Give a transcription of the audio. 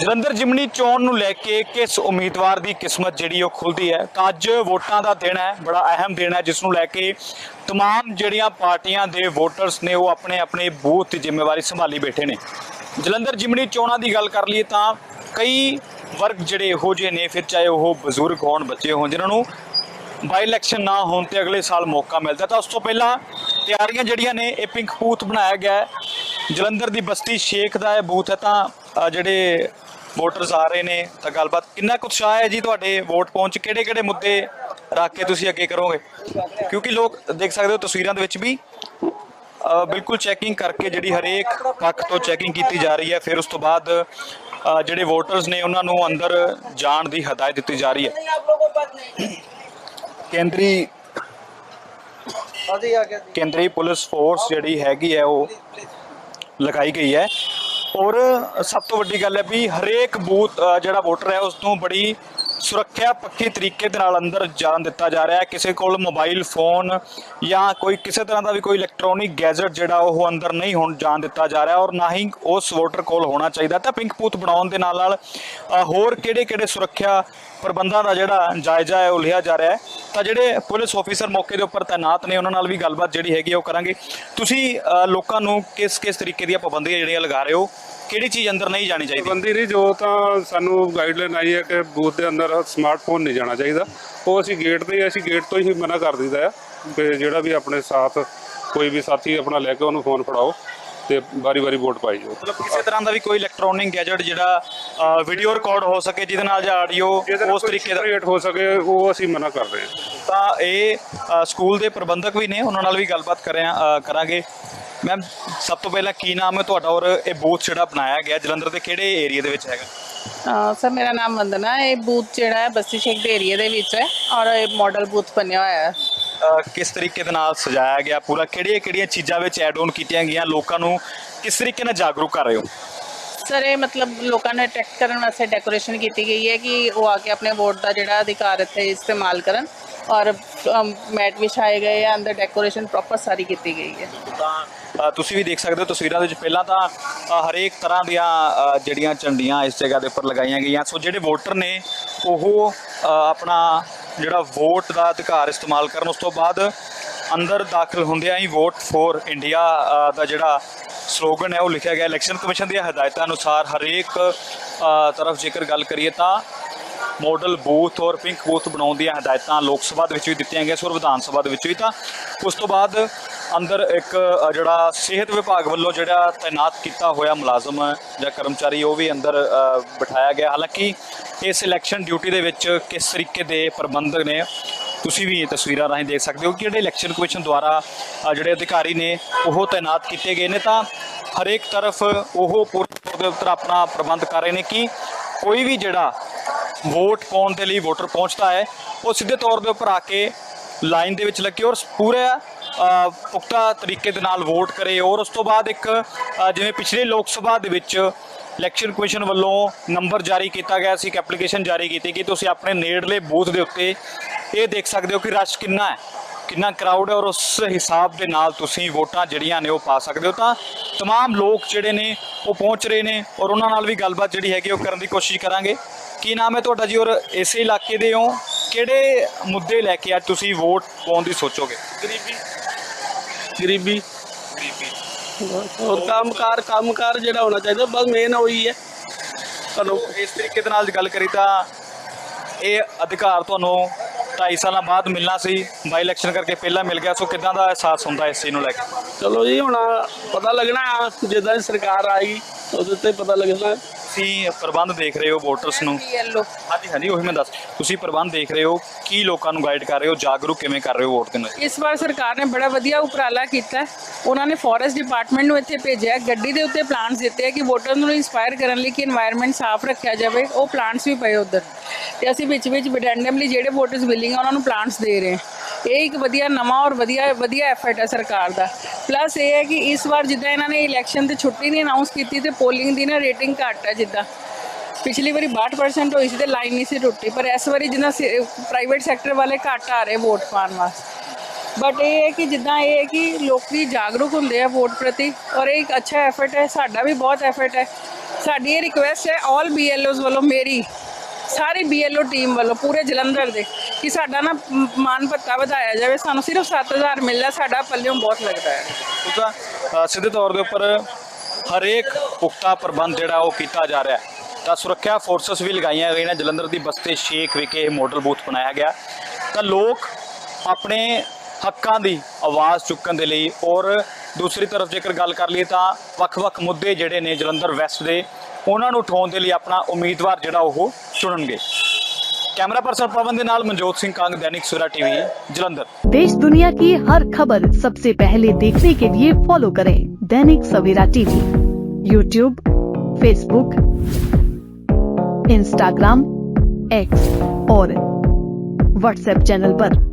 ਜਲੰਧਰ ਜਿਮਨੀ ਚੋਣ ਨੂੰ ਲੈ ਕੇ ਕਿਸ ਉਮੀਦਵਾਰ ਦੀ ਕਿਸਮਤ ਜਿਹੜੀ ਉਹ ਖੁੱਲਦੀ ਹੈ ਤਾਂ ਅੱਜ ਵੋਟਾਂ ਦਾ ਦਿਨ ਹੈ ਬੜਾ ਅਹਿਮ ਦਿਨ ਹੈ ਜਿਸ ਨੂੰ ਲੈ ਕੇ तमाम ਜਿਹੜੀਆਂ ਪਾਰਟੀਆਂ ਦੇ ਵੋਟਰਸ ਨੇ ਉਹ ਆਪਣੇ ਆਪਣੇ ਬੂਥ ਦੀ ਜ਼ਿੰਮੇਵਾਰੀ ਸੰਭਾਲੀ ਬੈਠੇ ਨੇ ਜਲੰਧਰ ਜਿਮਨੀ ਚੋਣਾਂ ਦੀ ਗੱਲ ਕਰ ਲਈਏ ਤਾਂ ਕਈ ਵਰਗ ਜਿਹੜੇ ਇਹੋ ਜਿਹੇ ਨੇ ਫਿਰ ਚਾਹੇ ਉਹ ਬਜ਼ੁਰਗ ਹੋਣ ਬੱਚੇ ਹੋਣ ਜਿਨ੍ਹਾਂ ਨੂੰ ਬਾਈ ਇਲੈਕਸ਼ਨ ਨਾ ਹੋਣ ਤੇ ਅਗਲੇ ਸਾਲ ਮੌਕਾ ਮਿਲਦਾ ਤਾਂ ਉਸ ਤੋਂ ਪਹਿਲਾਂ ਤਿਆਰੀਆਂ ਜਿਹੜੀਆਂ ਨੇ ਇਹ ਪਿੰਕ ਬੂਥ ਬਣਾਇਆ ਗਿਆ ਹੈ ਜਲੰਧਰ ਦੀ ਬਸਤੀ ਸ਼ੇਖ ਦਾ ਇਹ ਬੂਥ ਹੈ ਤਾਂ ਅ, ਜਿਹੜੇ ਵੋਟਰਸ ਆ ਰਹੇ ਨੇ ਤਾਂ ਗੱਲਬਾਤ ਕਿੰਨਾ ਕੁ ਉਤਸ਼ਾਹ ਹੈ ਜੀ ਤੁਹਾਡੇ ਵੋਟ ਪਹੁੰਚ ਕਿਹੜੇ ਕਿਹੜੇ ਮੁੱਦੇ ਰੱਖ ਕੇ ਤੁਸੀਂ ਅੱਗੇ ਕਰੋਗੇ? ਕਿਉਂਕਿ ਲੋਕ ਦੇਖ ਸਕਦੇ ਹੋ ਤਸਵੀਰਾਂ ਦੇ ਵਿੱਚ ਵੀ ਅ, ਬਿਲਕੁਲ ਚੈਕਿੰਗ ਕਰਕੇ ਜਿਹੜੀ ਹਰੇਕ ਪੱਖ ਤੋਂ ਚੈਕਿੰਗ ਕੀਤੀ ਜਾ ਰਹੀ ਹੈ ਫਿਰ ਉਸ ਤੋਂ ਬਾਅਦ ਅ, ਜਿਹੜੇ ਵੋਟਰਸ ਨੇ ਉਹਨਾਂ ਨੂੰ ਅੰਦਰ ਜਾਣ ਦੀ ਹਦਾਇਤ ਦਿੱਤੀ ਜਾ ਰਹੀ ਹੈ। ਕੇਂਦਰੀ ਕੇਂਦਰੀ ਪੁਲਿਸ ਫੋਰਸ ਜਿਹੜੀ ਹੈਗੀ ਹੈ ਉਹ ਲਗਾਈ ਗਈ ਹੈ। ਔਰ ਸਭ ਤੋਂ ਵੱਡੀ ਗੱਲ ਹੈ ਵੀ ਹਰੇਕ ਬੂਥ ਅ, ਜਿਹੜਾ ਵੋਟਰ ਹੈ ਉਸ ਨੂੰ ਬੜੀ ਸੁਰੱਖਿਆ ਪੱਖੀ ਤਰੀਕੇ ਦੇ ਨਾਲ ਅੰਦਰ ਜਾਣ ਦਿੱਤਾ ਜਾ ਰਿਹਾ ਹੈ। ਕਿਸੇ ਕੋਲ ਮੋਬਾਈਲ ਫੋਨ ਜਾਂ ਕੋਈ ਕਿਸੇ ਤਰ੍ਹਾਂ ਦਾ ਵੀ ਕੋਈ ਇਲੈਕਟ੍ਰੋਨਿਕ ਗੈਜਟ ਜਿਹੜਾ ਉਹ ਅੰਦਰ ਨਹੀਂ ਹੋਣ ਜਾਣ ਦਿੱਤਾ ਜਾ ਰਿਹਾ ਔਰ ਨਾ ਹੀ ਉਸ ਵੋਟਰ ਕੋਲ ਹੋਣਾ ਚਾਹੀਦਾ। ਤਾਂ ਪਿੰਕ ਬੂਥ ਬਣਾਉਣ ਦੇ ਨਾਲ ਨਾਲ ਅ, ਹੋਰ ਕਿਹੜੇ ਕਿਹੜੇ ਸੁਰੱਖਿਆ ਪ੍ਰਬੰਧਾਂ ਦਾ ਜਿਹੜਾ ਜਾਇਜ਼ਾ ਹੈ ਉਹ ਲਿਆ ਜਾ ਰਿਹਾ ਹੈ। ਤਾਂ ਜਿਹੜੇ ਪੁਲਿਸ ਆਫੀਸਰ ਮੌਕੇ ਦੇ ਉੱਪਰ ਤਾਇਨਾਤ ਨੇ ਉਹਨਾਂ ਨਾਲ ਵੀ ਗੱਲਬਾਤ ਜਿਹੜੀ ਹੈਗੀ ਹੈ ਉਹ ਕਰਾਂਗੇ। ਤੁਸੀਂ ਅ, ਲੋਕਾਂ ਨੂੰ ਕਿਸ ਕਿਸ ਤਰੀਕੇ ਦੀਆਂ ਪਾਬੰਦੀਆਂ ਜਿਹੜੀਆਂ ਲਗਾ ਰਹੇ ਹੋ? ਕਿਹੜੀ ਚੀਜ਼ ਅੰਦਰ ਨਹੀਂ ਜਾਣੀ ਚਾਹੀਦੀ? ਪਾਬੰਦੀ ਨਹੀਂ ਜੋ ਤਾਂ ਸਾਨੂੰ ਗਾਈਡਲਾਈਨ ਆਈ ਹੈ ਕਿ ਬੂਥ ਦੇ ਅੰਦਰ ਸਮਾਰਟਫੋਨ ਨਹੀਂ ਜਾਣਾ ਚਾਹੀਦਾ। ਉਹ ਅਸੀਂ ਗੇਟ ਤੇ ਅਸੀਂ ਗੇਟ ਤੋਂ ਹੀ ਮਨਾ ਕਰ ਦਿੰਦਾ ਆ ਕਿ ਜਿਹੜਾ ਵੀ ਆਪਣੇ ਸਾਥ ਕੋਈ ਵੀ ਸਾਥੀ ਆਪਣਾ ਲੈ ਕੇ ਉਹਨੂੰ ਫੋਨ ਫੜਾਓ। ਤੇ ਵਾਰੀ-ਵਾਰੀ ਵੋਟ ਪਾਈ ਜਾਓ। ਮਤਲਬ ਕਿਸੇ ਤਰ੍ਹਾਂ ਦਾ ਵੀ ਕੋਈ ਇਲੈਕਟ੍ਰੋਨਿਕ ਗੈਜਟ ਜਿਹੜਾ ਵੀਡੀਓ ਰਿਕਾਰਡ ਹੋ ਸਕੇ ਜਿਹਦੇ ਨਾਲ ਜਾਂ ਆਡੀਓ ਉਸ ਤਰੀਕੇ ਦਾ ਕ੍ਰੀਏਟ ਹੋ ਸਕੇ ਉਹ ਅਸੀਂ ਮਨਾ ਕਰ ਰਹੇ ਹਾਂ। ਤਾਂ ਇਹ ਅ, ਸਕੂਲ ਦੇ ਪ੍ਰਬੰਧਕ ਵੀ ਨੇ ਉਹਨਾਂ ਨਾਲ ਵੀ ਗੱਲਬਾਤ ਕਰਿਆ ਅ, ਕਰਾਂਗੇ। ਮੈਮ ਸਭ ਤੋਂ ਪਹਿਲਾਂ ਕੀ ਨਾਮ ਹੈ ਤੁਹਾਡਾ ਔਰ ਇਹ ਬੂਥ ਜਿਹੜਾ ਬਣਾਇਆ ਗਿਆ ਜਲੰਧਰ ਦੇ ਕਿਹੜੇ ਏਰੀਆ ਦੇ ਵਿੱਚ ਹੈਗਾ? ਹਾਂ ਸਰ ਮੇਰਾ ਨਾਮ ਵੰਦਨਾ ਹੈ। ਇਹ ਬੂਥ ਜਿਹੜਾ ਹੈ ਬਸਤੀ ਸ਼ੇਖ ਦੇ ਏਰੀਆ ਦੇ ਵਿੱਚ ਹੈ ਔਰ ਇਹ ਮਾਡਲ ਬੂਥ ਬਣਿਆ ਹੋਇਆ ਹੈ। ਅ, ਕਿਸ ਤਰੀਕੇ ਦੇ ਨਾਲ ਸਜਾਇਆ ਗਿਆ ਪੂਰਾ? ਕਿਹੜੀਆਂ ਕਿਹੜੀਆਂ ਚੀਜ਼ਾਂ ਵਿੱਚ ਐਡ ਆਨ ਕੀਤੀਆਂ ਗਈਆਂ? ਲੋਕਾਂ ਨੂੰ ਕਿਸ ਤਰੀਕੇ ਨਾਲ ਜਾਗਰੂਕ ਕਰ ਰਹੇ ਹੋ? ਸਰ ਇਹ ਮਤਲਬ ਲੋਕਾਂ ਨੂੰ ਅਟਰੈਕਟ ਕਰਨ ਵਾਸਤੇ ਡੈਕੋਰੇਸ਼ਨ ਕੀਤੀ ਗਈ ਹੈ ਕਿ ਉਹ ਆ ਕੇ ਆਪਣੇ ਵੋਟ ਦਾ ਜਿਹੜਾ ਅਧਿਕਾਰ ਇੱਥੇ ਇਸਤੇਮਾਲ ਕਰਨ ਔਰ ਮੈਟ ਵਿਛਾਏ ਗਏ ਆ ਅੰਦਰ ਡੈਕੋਰੇਸ਼ਨ ਪ੍ਰੋਪਰ ਸਾਰੀ ਕੀਤੀ ਗਈ ਹੈ। ਤਾਂ ਅ, ਤੁਸੀਂ ਵੀ ਦੇਖ ਸਕਦੇ ਹੋ ਤਸਵੀਰਾਂ ਦੇ ਵਿੱਚ ਪਹਿਲਾਂ ਤਾਂ ਅ, ਹਰੇਕ ਤਰ੍ਹਾਂ ਦੀਆਂ ਅ, ਜਿਹੜੀਆਂ ਝੰਡੀਆਂ ਇਸ ਜਗ੍ਹਾ ਦੇ ਉੱਪਰ ਲਗਾਈਆਂ ਗਈਆਂ। ਸੋ ਜਿਹੜੇ ਵੋਟਰ ਨੇ ਉਹ ਅ, ਆਪਣਾ ਜਿਹੜਾ ਵੋਟ ਦਾ ਅਧਿਕਾਰ ਇਸਤੇਮਾਲ ਕਰਨ, ਉਸ ਤੋਂ ਬਾਅਦ ਅੰਦਰ ਦਾਖਲ ਹੁੰਦਿਆਂ ਹੀ ਵੋਟ ਫੋਰ ਇੰਡੀਆ ਦਾ ਜਿਹੜਾ ਸਲੋਗਨ ਹੈ, ਉਹ ਲਿਖਿਆ ਗਿਆ। ਇਲੈਕਸ਼ਨ ਕਮਿਸ਼ਨ ਦੀਆਂ ਹਦਾਇਤਾਂ ਅਨੁਸਾਰ ਹਰੇਕ ਤਰਫ ਜੇਕਰ ਗੱਲ ਕਰੀਏ ਤਾਂ ਮਾਡਲ ਬੂਥ ਔਰ ਪਿੰਕ ਬੂਥ ਬਣਾਉਣ ਦੀਆਂ ਹਦਾਇਤਾਂ ਲੋਕ ਸਭਾ ਦੇ ਵਿੱਚ ਵੀ ਦਿੱਤੀਆਂ ਗਈਆਂ, ਸੋ ਵਿਧਾਨ ਸਭਾ ਦੇ ਵਿੱਚ ਵੀ ਤਾਂ ਉਸ ਤੋਂ ਬਾਅਦ ਅੰਦਰ ਇੱਕ ਅ, ਜਿਹੜਾ ਸਿਹਤ ਵਿਭਾਗ ਵੱਲੋਂ ਜਿਹੜਾ ਤਾਇਨਾਤ ਕੀਤਾ ਹੋਇਆ ਮੁਲਾਜ਼ਮ ਜਾਂ ਕਰਮਚਾਰੀ ਉਹ ਵੀ ਅੰਦਰ ਅ, ਬਿਠਾਇਆ ਗਿਆ। ਹਾਲਾਂਕਿ ਇਸ ਇਲੈਕਸ਼ਨ ਡਿਊਟੀ ਦੇ ਵਿੱਚ ਕਿਸ ਤਰੀਕੇ ਦੇ ਪ੍ਰਬੰਧ ਨੇ ਤੁਸੀਂ ਵੀ ਇਹ ਤਸਵੀਰਾਂ ਰਾਹੀਂ ਦੇਖ ਸਕਦੇ ਹੋ ਕਿ ਜਿਹੜੇ ਇਲੈਕਸ਼ਨ ਕਮਿਸ਼ਨ ਦੁਆਰਾ ਅ, ਜਿਹੜੇ ਅਧਿਕਾਰੀ ਨੇ ਉਹ ਤਾਇਨਾਤ ਕੀਤੇ ਗਏ ਨੇ ਤਾਂ ਹਰੇਕ ਤਰਫ ਉਹ ਪੂਰੇ ਤੌਰ ਦੇ ਉੱਤੇ ਆਪਣਾ ਪ੍ਰਬੰਧ ਕਰ ਰਹੇ ਨੇ ਕਿ ਕੋਈ ਵੀ ਜਿਹੜਾ ਵੋਟ ਪਾਉਣ ਦੇ ਲਈ ਵੋਟਰ ਪਹੁੰਚਦਾ ਹੈ ਉਹ ਸਿੱਧੇ ਤੌਰ ਦੇ ਉੱਪਰ ਆ ਕੇ ਲਾਈਨ ਦੇ ਵਿੱਚ ਲੱਗੇ ਔਰ ਪੂਰਾ ਅ, ਪੁਖਤਾ ਤਰੀਕੇ ਦੇ ਨਾਲ ਵੋਟ ਕਰੇ ਔਰ ਉਸ ਤੋਂ ਬਾਅਦ ਇੱਕ ਅ, ਜਿਵੇਂ ਪਿਛਲੇ ਲੋਕ ਸਭਾ ਦੇ ਵਿੱਚ ਇਲੈਕਸ਼ਨ ਕਮਿਸ਼ਨ ਵੱਲੋਂ ਨੰਬਰ ਜਾਰੀ ਕੀਤਾ ਗਿਆ ਸੀ ਇੱਕ ਐਪਲੀਕੇਸ਼ਨ ਜਾਰੀ ਕੀਤੀ ਕਿ ਤੁਸੀਂ ਆਪਣੇ ਨੇੜਲੇ ਬੂਥ ਦੇ ਉੱਤੇ ਇਹ ਦੇਖ ਸਕਦੇ ਹੋ ਕਿ ਰਸ਼ ਕਿੰਨਾ ਹੈ ਕਿੰਨਾ ਕਰਾਊਡ ਹੈ ਔਰ ਉਸ ਹਿਸਾਬ ਦੇ ਨਾਲ ਤੁਸੀਂ ਵੋਟਾਂ ਜਿਹੜੀਆਂ ਨੇ ਉਹ ਪਾ ਸਕਦੇ ਹੋ ਤਾਂ तमाम ਲੋਕ ਜਿਹੜੇ ਨੇ ਉਹ ਪਹੁੰਚ ਰਹੇ ਨੇ ਔਰ ਉਹਨਾਂ ਨਾਲ ਵੀ ਗੱਲਬਾਤ ਜਿਹੜੀ ਹੈਗੀ ਉਹ ਕਰਨ ਦੀ ਕੋਸ਼ਿਸ਼ ਕਰਾਂਗੇ ਕੀ ਨਾਮ ਹੈ ਤੁਹਾਡਾ ਜੀ ਔਰ ਇਸੇ ਇਲਾਕੇ ਦੇ ਹੋ ਕਿਹੜੇ ਮੁੱਦੇ ਲੈ ਕੇ ਅੱਜ ਤੁਸੀਂ ਵੋਟ ਪਾਉਣ ਦੀ ਸੋਚੋਗੇ? ਗਰੀਬੀ। ਗਰੀਬੀ। ਹੋਰ ਕੰਮਕਾਰ ਕੰਮਕਾਰ ਜਿਹੜਾ ਹੋਣਾ ਚਾਹੀਦਾ ਬਸ ਮੇਨ ਉਹੀ ਹੈ। ਤੁਹਾਨੂੰ ਇਸ ਤਰੀਕੇ ਦੇ ਨਾਲ ਜੇ ਗੱਲ ਕਰੀ ਤਾਂ ਇਹ ਅਧਿਕਾਰ ਤੁਹਾਨੂੰ 2.5 ਸਾਲਾਂ ਬਾਅਦ ਮਿਲਣਾ ਸੀ ਬਾਈ ਇਲੈਕਸ਼ਨ ਕਰਕੇ ਪਹਿਲਾਂ ਮਿਲ ਗਿਆ ਸੋ ਕਿਦਾਂ ਦਾ ਅਹਿਸਾਸ ਹੁੰਦਾ ਇਸ ਚੀਜ਼ ਨੂੰ ਲੈ ਕੇ? ਚਲੋ ਜੀ ਹੁਣ ਪਤਾ ਲੱਗਣਾ ਜਿੱਦਾਂ ਦੀ ਸਰਕਾਰ ਆਏਗੀ ਉਹਦੇ ਤੇ ਪਤਾ ਲੱਗਣਾ। ਤੁਸੀਂ ਪ੍ਰਬੰਧ ਦੇਖ ਰਹੇ ਹੋ ਵੋਟਰਸ ਨੂੰ? ਹਾਂਜੀ ਹਾਂਜੀ ਉਹੀ ਮੈਂ ਦੱਸ ਤੁਸੀਂ ਪ੍ਰਬੰਧ ਦੇਖ ਰਹੇ ਹੋ ਕੀ ਲੋਕਾਂ ਨੂੰ ਗਾਈਡ ਕਰ ਰਹੇ ਹੋ ਜਾਗਰੂਕ ਕਿਵੇਂ ਕਰ ਰਹੇ ਹੋ ਵੋਟ ਦੇਣ ਲਈ ਇਸ ਵਾਰ ਸਰਕਾਰ ਨੇ ਬੜਾ ਵਧੀਆ ਉਪਰਾਲਾ ਕੀਤਾ ਉਹਨਾਂ ਨੇ ਫੋਰੈਸਟ ਡਿਪਾਰਟਮੈਂਟ ਨੂੰ ਇੱਥੇ ਭੇਜਿਆ ਗੱਡੀ ਦੇ ਉੱਤੇ ਪਲਾਂਟਸ ਦਿੱਤੇ ਹੈ ਕਿ ਵੋਟਰ ਨੂੰ ਇਨਸਪਾਇਰ ਕਰਨ ਲਈ ਕਿ এনवायरमेंट ਸਾਫ਼ ਰੱਖਿਆ ਜਾਵੇ। ਉਹ ਪਲਾਂਟਸ ਵੀ ਪਏ ਉਧਰ ਤੇ ਅਸੀਂ ਵਿੱਚ ਵਿੱਚ ਰੈਂਡਮਲੀ ਜਿਹੜੇ ਵੋਟਰਸ ਬਿਲਿੰਗ ਆ ਉਹਨਾਂ ਨੂੰ ਪਲਾਂਟਸ ਦੇ ਰਹੇ ਹਾਂ। ਇਹ ਇੱਕ ਵਧੀਆ ਨਵਾਂ ਔਰ ਵਧੀਆ ਵਧੀਆ ਐਫਰਟ ਹੈ ਸਰਕਾਰ ਦਾ। ਪਲੱਸ ਇਹ ਹੈ ਕਿ ਇਸ ਵਾਰ ਜਿੱਦਾਂ ਇਹਨਾਂ ਨੇ ਇਲੈਕਸ਼ਨ ਤੇ ਛੁੱਟੀ ਨਹੀਂ ਅਨਾਉਂਸ ਕੀਤੀ ਤੇ ਪੋਲਿੰਗ ਦੀ ਨਾ ਰੇਟਿੰਗ ਘੱਟ ਹੈ ਜਿੱਦਾਂ। ਪਿਛਲੀ ਵਾਰੀ 62% ਹੋਈ ਸੀ ਤੇ ਲਾਈਨ ਨਹੀਂ ਸੀ ਟੁੱਟੀ, ਪਰ ਇਸ ਵਾਰੀ ਜਿੱਦਾਂ ਪ੍ਰਾਈਵੇਟ ਸੈਕਟਰ ਵਾਲੇ ਘੱਟ ਆ ਰਹੇ ਵੋਟ ਪਾਉਣ ਵਾਸਤੇ। ਬਟ ਇਹ ਹੈ ਕਿ ਜਿੱਦਾਂ ਇਹ ਹੈ ਕਿ ਲੋਕੀ ਜਾਗਰੂਕ ਹੁੰਦੇ ਆ ਵੋਟ ਪ੍ਰਤੀ ਔਰ ਇਹ ਇੱਕ ਅੱਛਾ ਐਫਰਟ ਹੈ, ਸਾਡਾ ਵੀ ਬਹੁਤ ਐਫਰਟ ਹੈ। ਸਾਡੀ ਇਹ ਰਿਕੁਐਸਟ ਹੈ ਆਲ ਬੀਐਲਓਜ਼ ਵੱਲੋਂ ਮੇਰੀ, ਸਾਰੀ ਬੀਐਲਓ ਟੀਮ ਵੱਲੋਂ, ਪੂਰੇ ਜਲੰਧਰ ਦੇ। ਕਿ ਸਾਡਾ ਨਾ ਮ- ਮਾਨ ਭੱਤਾ ਵਧਾਇਆ ਜਾਵੇ, ਸਾਨੂੰ ਸਿਰਫ 7000 ਮਿਲਦਾ, ਸਾਡਾ ਪੱਲਿਓਂ ਬਹੁਤ ਲੱਗਦਾ ਹੈ। ਉਹਦਾ ਸਿੱਧੇ ਤੌਰ ਦੇ ਉੱਪਰ ਹਰੇਕ ਪੁਖਤਾ ਪ੍ਰਬੰਧ ਜਿਹੜਾ ਉਹ ਕੀਤਾ ਜਾ ਰਿਹਾ ਹੈ। ਤਾਂ ਸੁਰੱਖਿਆ ਫੋਰਸਸ ਵੀ ਲਗਾਈਆਂ ਗਈਆਂ ਨੇ, ਜਲੰਧਰ ਦੀ ਬਸਤੇ ਸ਼ੇਖ ਵਿਖੇ ਇਹ ਮਾਡਲ ਬੂਥ ਬਣਾਇਆ ਗਿਆ। ਤਾਂ ਲੋਕ ਆਪਣੇ ਹੱਕਾਂ ਦੀ ਆਵਾਜ਼ ਚੁੱਕਣ ਦੇ ਲਈ ਔਰ ਦੂਸਰੀ ਤਰਫ ਜੇਕਰ ਗੱਲ ਕਰ ਲਈਏ ਤਾਂ ਵੱਖ-ਵੱਖ ਮੁੱਦੇ ਜਿਹੜੇ ਨੇ ਜਲੰਧਰ ਵੈਸਟ ਦੇ, ਉਹਨਾਂ ਨੂੰ ਉਠਾਉਣ ਦੇ ਲਈ ਆਪਣਾ ਉਮੀਦਵਾਰ ਜਿਹੜਾ ਉਹ ਚੁਣਨਗੇ। कैमरा पर्सन पवन के मनजोत सिंह कांग, दैनिक सुरा टीवी, जलंधर। देश दुनिया की हर खबर सबसे पहले देखने के लिए फॉलो करें Dainik Savera TV YouTube Facebook Instagram X और व्हाट्सएप चैनल पर।